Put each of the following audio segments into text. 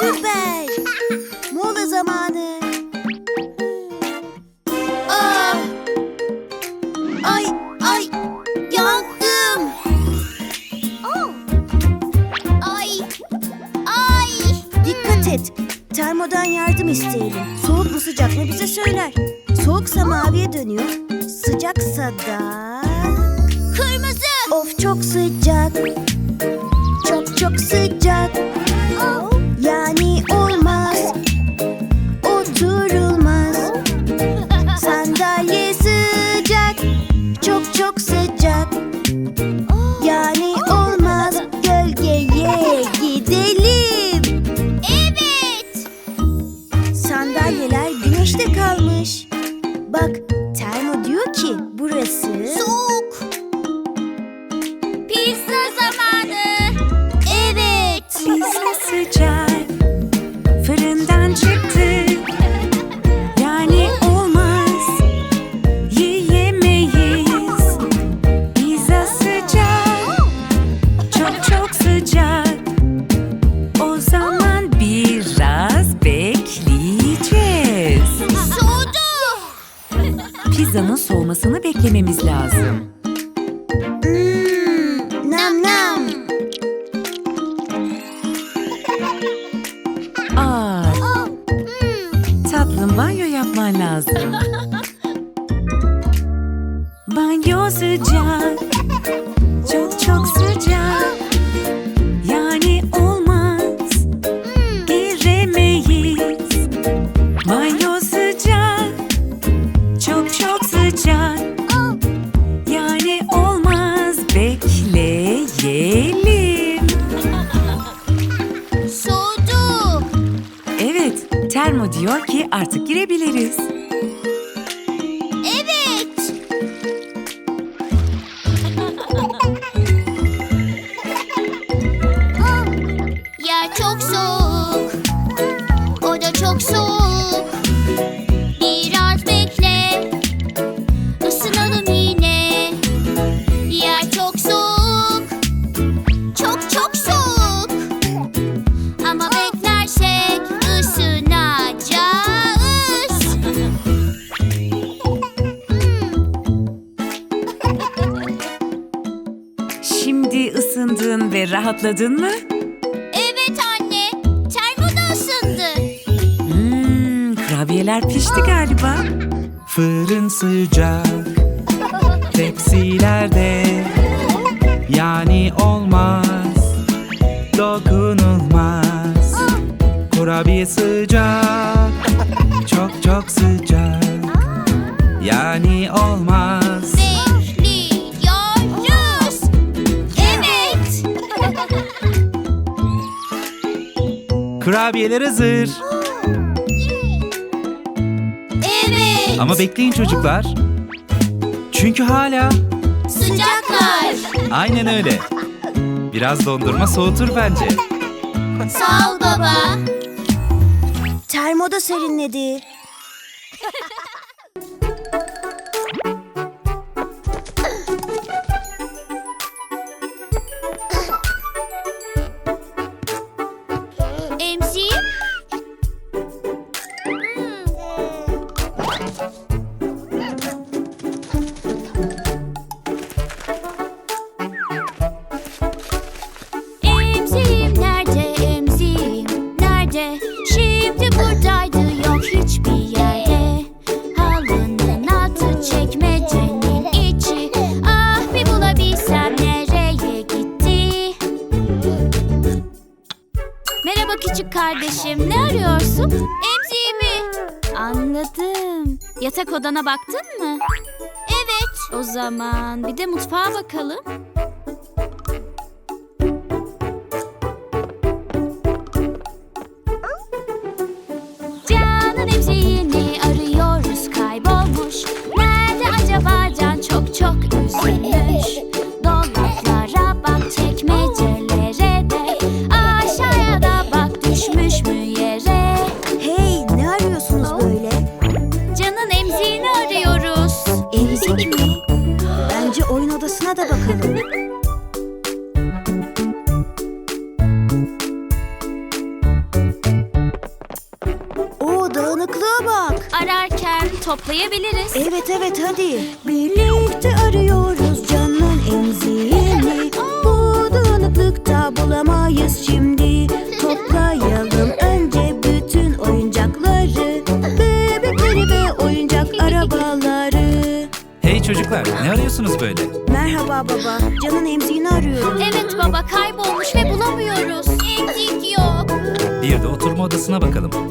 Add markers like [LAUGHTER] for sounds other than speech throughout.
Süper. Mola zamanı. Ah! Ay, ay, yandım. Ay. Ay. Dikkat et. Termodan yardım isteyelim. Soğuk mu sıcak mı bize söyler. Soğuksa maviye dönüyor. Sıcaksa da... Kırmızı. Of çok sıcak. Pizzanın soğumasını beklememiz lazım rahatladın mı? Evet anne. Termo da ısındı. Hmm, kurabiyeler pişti galiba. Fırın sıcak Tepsilerde Yani olmaz Dokunulmaz Kurabiye sıcak Çok çok sıcak Yani olmaz Kurabiyeler hazır evet. Ama bekleyin çocuklar Çünkü hala Sıcaklar. Aynen öyle Biraz dondurma soğutur bence Sağ ol baba. Termoda serinledi. Yatak odana baktın mı? Evet O zaman bir de mutfağa bakalım toplayabiliriz. Evet evet hadi. Birlikte arıyoruz canın emziğini. Bu dağınıklıkta bulamayız şimdi. Toplayalım önce bütün oyuncakları. Bebekleri ve oyuncak arabaları. Hey çocuklar ne arıyorsunuz böyle? Merhaba baba. Canın emziğini arıyorum. Evet baba kaybolmuş ve bulamıyoruz. Emzik yok. Bir de oturma odasına bakalım.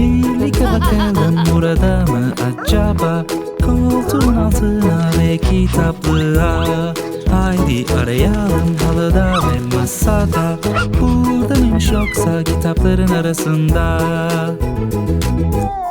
Birlikte bakalım burada mı acaba? Koltuğun altına ve kitaplığa Haydi arayalım halıda ve masada Burada mıymış yoksa kitapların arasında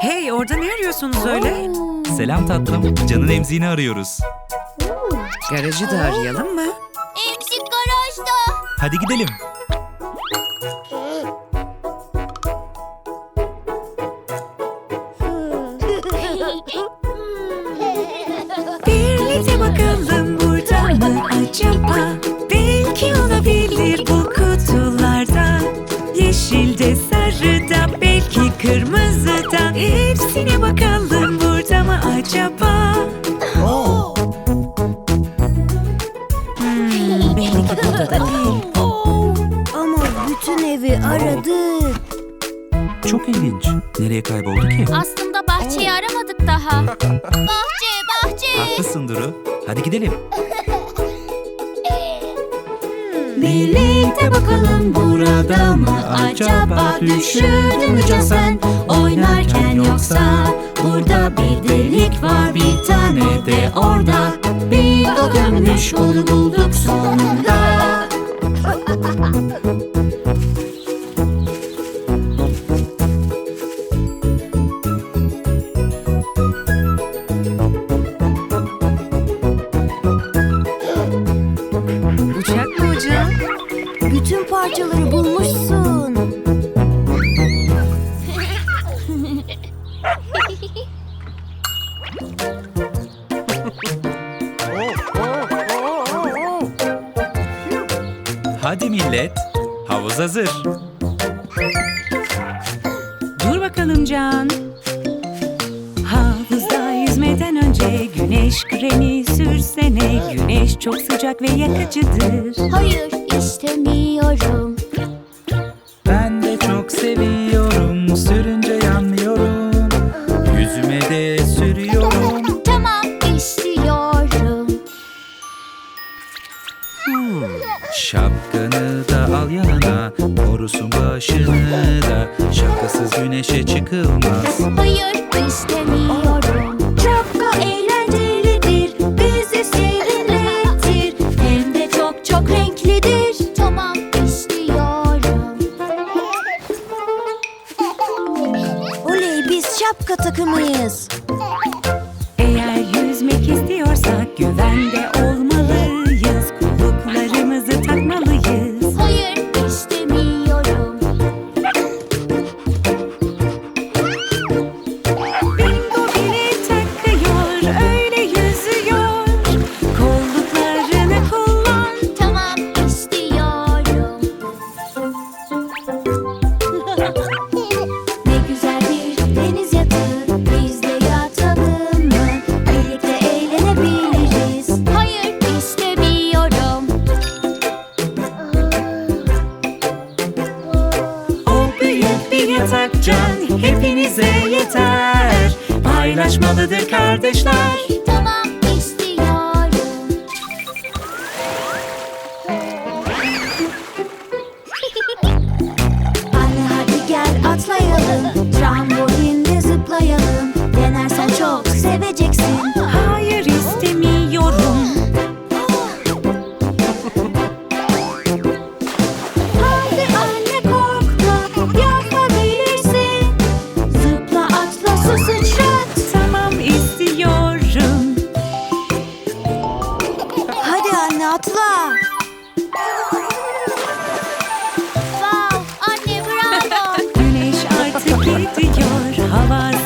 Hey orada ne arıyorsunuz öyle? Selam tatlım, canın emziğini arıyoruz. Garajı da arayalım mı? Emzik garajda. Hadi gidelim. Acaba? Hmm, belki burada da değil. Ama bütün evi aradık. Çok ilginç. Nereye kayboldu ki? Aslında bahçeyi aramadık daha. Bahçe, bahçe. Haklısın Duru. Hadi gidelim. Birlikte bakalım burada mı acaba Düşürdün mü can sen oynarken yoksa Burada bir delik var bir tane de orada. Bir gömmüş onu bulduk sonunda. Uçak mı hocam? Bütün parçaları bulmuşsun nazyw. Just yeter. Paylaşmalıdır kardeşler. Tamam, istiyorum. Anne hadi gel atlayalım Trambolinde zıplayalım Denersen çok seveceksin হাওয়ার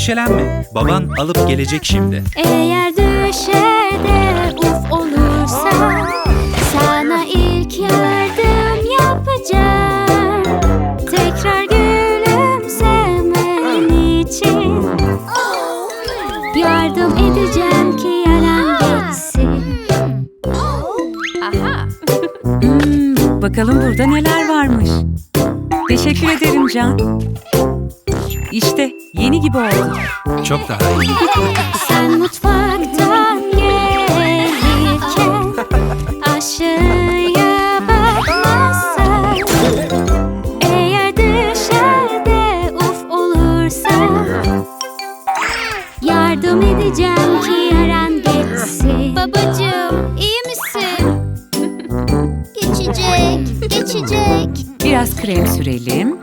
Endişelenme. Baban alıp gelecek şimdi. Eğer düşer de uf olursa Sana ilk yardım yapacağım Tekrar gülümsemen için Yardım edeceğim ki yaran geçsin Hmm, bakalım burada neler varmış. Teşekkür ederim Can. İşte yeni gibi oldu. Çok daha iyi. [LAUGHS] Sen mutfaktan gelirken aşağıya bakmazsan Eğer dışarıda uf olursa Yardım edeceğim ki yaran geçsin Babacığım iyi misin? Geçecek, geçecek Biraz krem sürelim.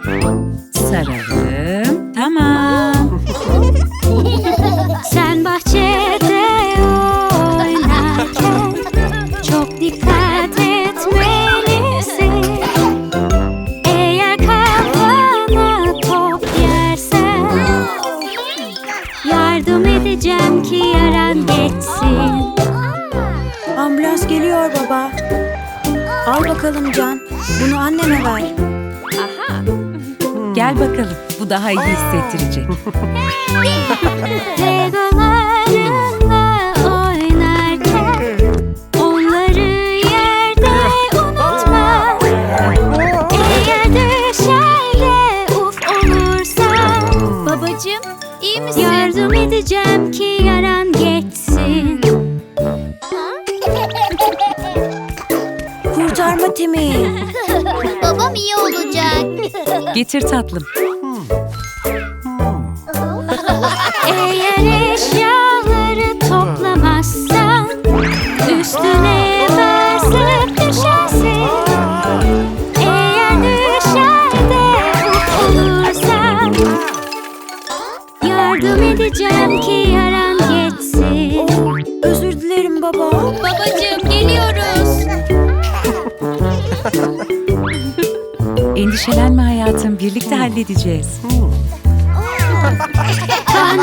Daha iyi hissettirecek. Legolarınla oynarken onları yerde unutma. Eğer dışarıda uf olursa babacığım iyi misin? Yardım edeceğim ki yaran geçsin. Kurtarma timi. [LAUGHS] Babam iyi olacak. Getir tatlım. Eğer eşyaları toplamazsan Üstüne basıp düşersin Eğer uf olursan Yardım edeceğim ki yaran geçsin Özür dilerim baba. Babacığım geliyoruz Endişelenme hayatım. Birlikte halledeceğiz.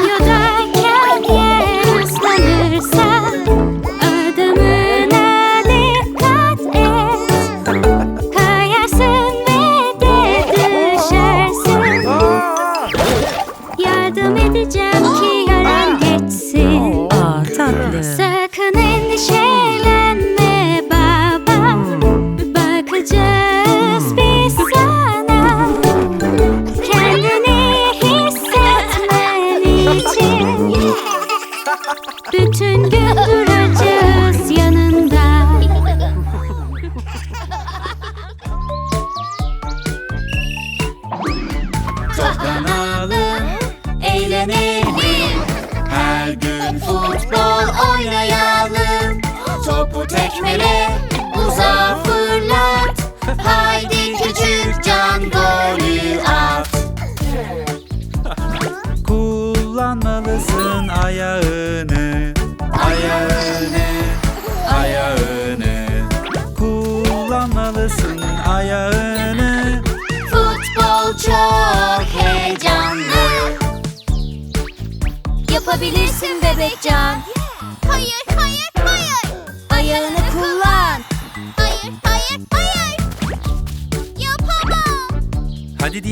you're dead.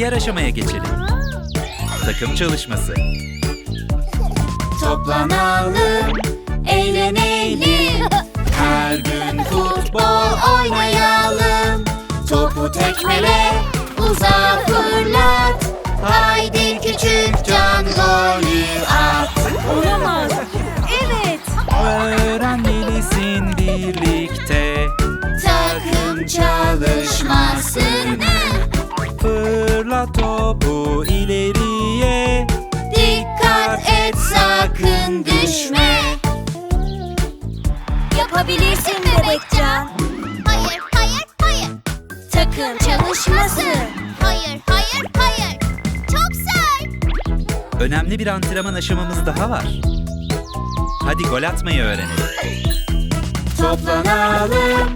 Diğer aşamaya geçelim. Takım çalışması. Toplanalım, eğlenelim Her gün futbol oynayalım Topu tekmele, uzağa fırlat Haydi küçük can golü at Olamaz. önemli bir antrenman aşamamız daha var. Hadi gol atmayı öğrenelim. Toplanalım,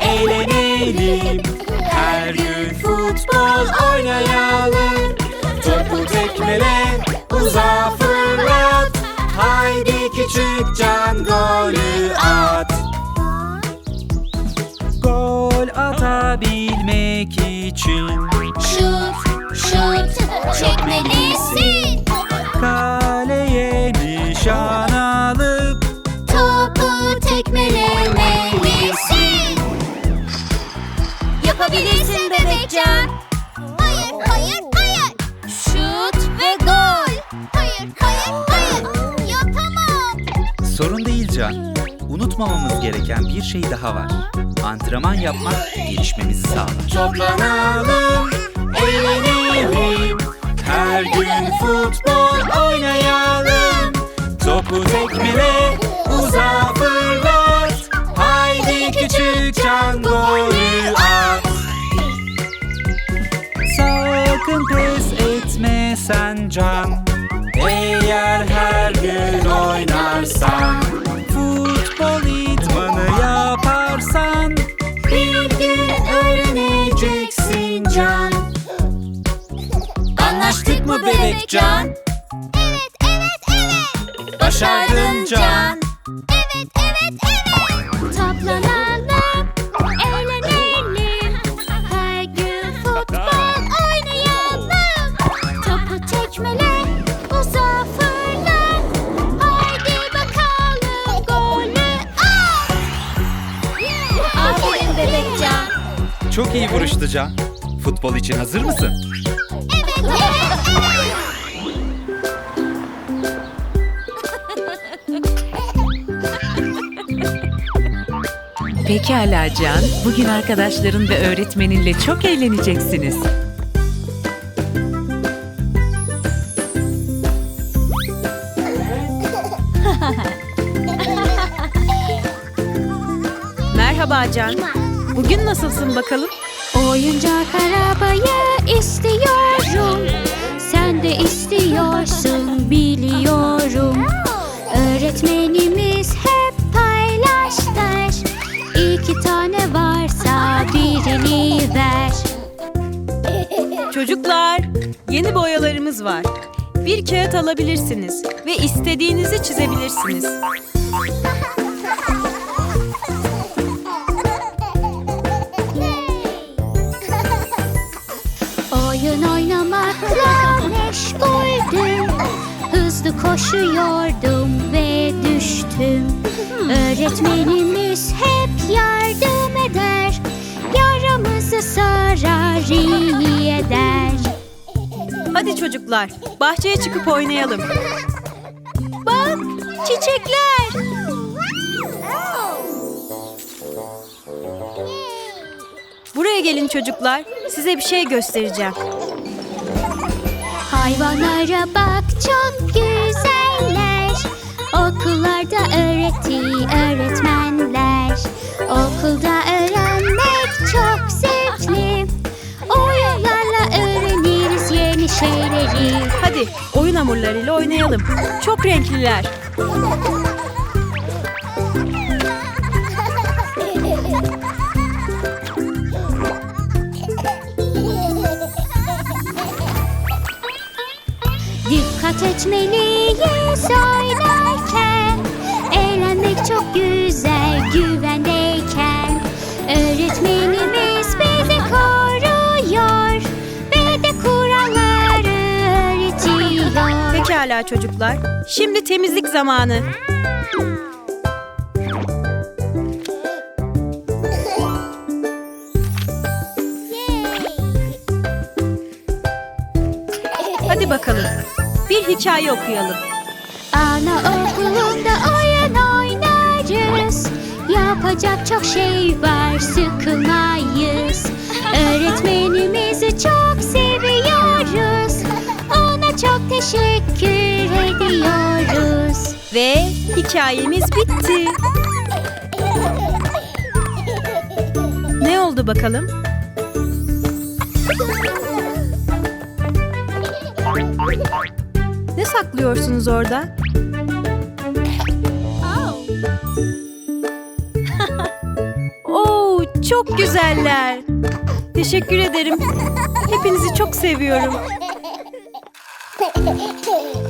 eğlenelim. Her gün futbol oynayalım. Topu tekmele, uzağa fırlat. Haydi küçük can golü at. Gol atabilmek için şut, şut çekmelisin. Unutmamamız gereken bir şey daha var. Antrenman yapmak gelişmemizi sağlar. Toplanalım, eğlenelim. Her gün futbol oynayalım. Topu tekmele, uzağa fırlat. Haydi küçük Can golü at. Sakın pes etme sen Can. Eğer her gün Can? Evet, evet, evet. Başardın Can Evet, evet, evet. Toplanalım, eğlenelim. Her gün futbol oynayalım. Topu tekmele, uzağa fırlat. Haydi bakalım golü at. Aferin bebekcan. Çok iyi vuruştu Can Futbol için hazır mısın? Pekala Can, bugün arkadaşların ve öğretmeninle çok eğleneceksiniz. Merhaba Can. Bugün nasılsın bakalım? Oyuncak arabayı istiyorum. Sen de istiyorsun biliyorum. Öğretmenimiz ver. Çocuklar, yeni boyalarımız var. Bir kağıt alabilirsiniz ve istediğinizi çizebilirsiniz. Oyun oynamakla meşguldüm Hızlı koşuyordum ve düştüm Öğretmenimiz hep yardım eder Yaramızı sarar iyi eder Hadi çocuklar, bahçeye çıkıp oynayalım. Bak, çiçekler. Buraya gelin çocuklar, size bir şey göstereceğim. Hayvanlara bak çok güzeller Okullarda öğrettiği öğretmenler Okulda öğrenmek Hadi oyun hamurlarıyla oynayalım. Çok renkliler. Dikkat etmeliyiz oynarken Eğlenmek çok güzel güvendeyken Pekala çocuklar, şimdi temizlik zamanı. Hadi bakalım, bir hikaye okuyalım. Anaokulunda oyun oynarız Yapacak çok şey var sıkılmayız. Öğretmenimizi çok seviyoruz. Ona çok teşekkür Ve hikayemiz bitti. Ne oldu bakalım? Ne saklıyorsunuz orada? [LAUGHS] Oo, çok güzeller. Teşekkür ederim. Hepinizi çok seviyorum. [LAUGHS]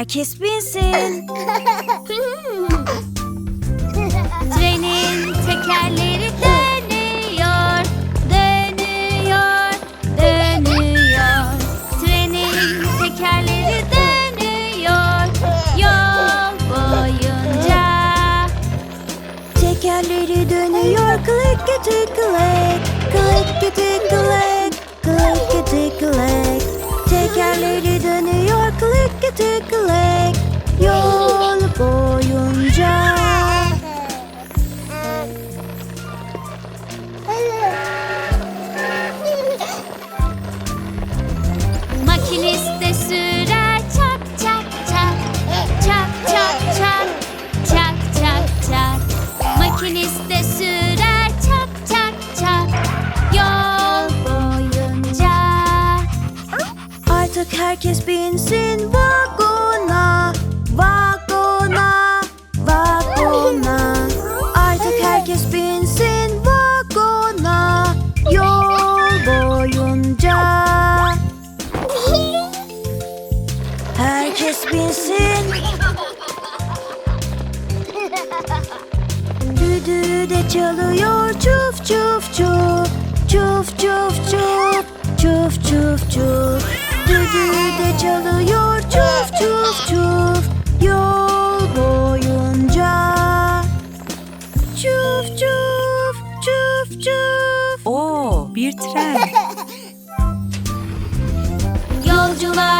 herkes binsin. Trenin tekerleri dönüyor, dönüyor, dönüyor. Trenin tekerleri dönüyor yol boyunca. Tekerleri dönüyor, klik kütük klik, klik kütük klik, klik kütük klik. Tekerleri Gıdıklık yol boyunca. Makiniste sürer çak çak çak. Çak çak çak. Çak çak çak. Makiniste sürer çak çak çak. Yol boyunca. Artık herkes bir çalıyor. Çuf çuf çuf. Çuf çuf çuf. Çuf çuf çuf. Düdüğü de çalıyor. Çuf çuf çuf. Yol boyunca. Çuf çuf çuf çuf. Oo, bir tren. Yolcular